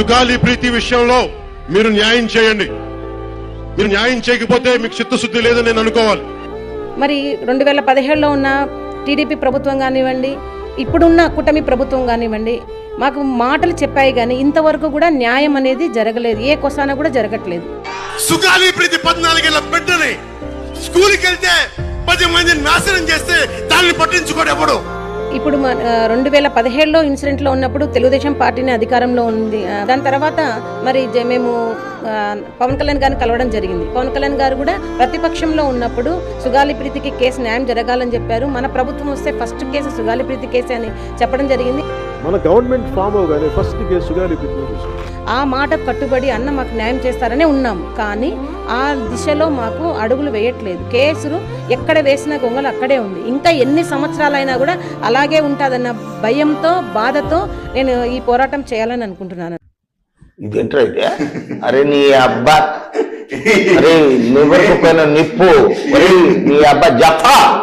సుగాలి ప్రీతి విషయంలో మీరు న్యాయం చేయండి. మీరు న్యాయం చేయకపోతే మీకు చిత్తశుద్ధి లేదని నేను అనుకోవాలి. మరి రెండు వేల పదిహేడులో ఉన్న టీడీపీ ప్రభుత్వం కానివ్వండి ఇప్పుడున్న కూటమి ప్రభుత్వం కానివ్వండి మాకు మాటలు చెప్పాయి కానీ ఇంతవరకు కూడా న్యాయం అనేది జరగలేదు. ఏ కొసాన కూడా జరగట్లేదు. సుగాలి ప్రీతి పద్నాలుగేళ్ళ బిడ్డని స్కూల్కి వెళ్తే పది మందిని నాశనం చేస్తే దాన్ని పట్టించుకోడు ఎవడు? ఇప్పుడు రెండు వేల పదిహేడులో ఇన్సిడెంట్లో ఉన్నప్పుడు తెలుగుదేశం పార్టీని అధికారంలో ఉంది. దాని తర్వాత మరి జ- మేము పవన్ కళ్యాణ్ గారిని కలవడం జరిగింది. పవన్ కళ్యాణ్ గారు కూడా ప్రతిపక్షంలో ఉన్నప్పుడు సుగాలి ప్రీతికి కేసు న్యాయం జరగాలని చెప్పారు. మన ప్రభుత్వం వస్తే ఫస్ట్ కేసు సుగాలి ప్రీతి కేసే అని చెప్పడం జరిగింది. మన గవర్నమెంట్ ఫామ్ అవగానే ఫస్ట్ కేసు సుగాలి ప్రీతి ఆ మాట కట్టుబడి అన్న మాకు న్యాయం చేస్తారనే ఉన్నాం. కానీ ఆ దిశలో మాకు అడుగులు వేయట్లేదు. కేసులు ఎక్కడ వేసిన గొంగలు అక్కడే ఉంది. ఇంకా ఎన్ని సంవత్సరాలైనా కూడా అలాగే ఉంటుందన్న భయంతో బాధతో నేను ఈ పోరాటం చేయాలని అనుకుంటున్నాను. అయితే అరే నీ అబ్బా. అరే నువ్వు నిప్పు. నీ అబ్బా జఫా.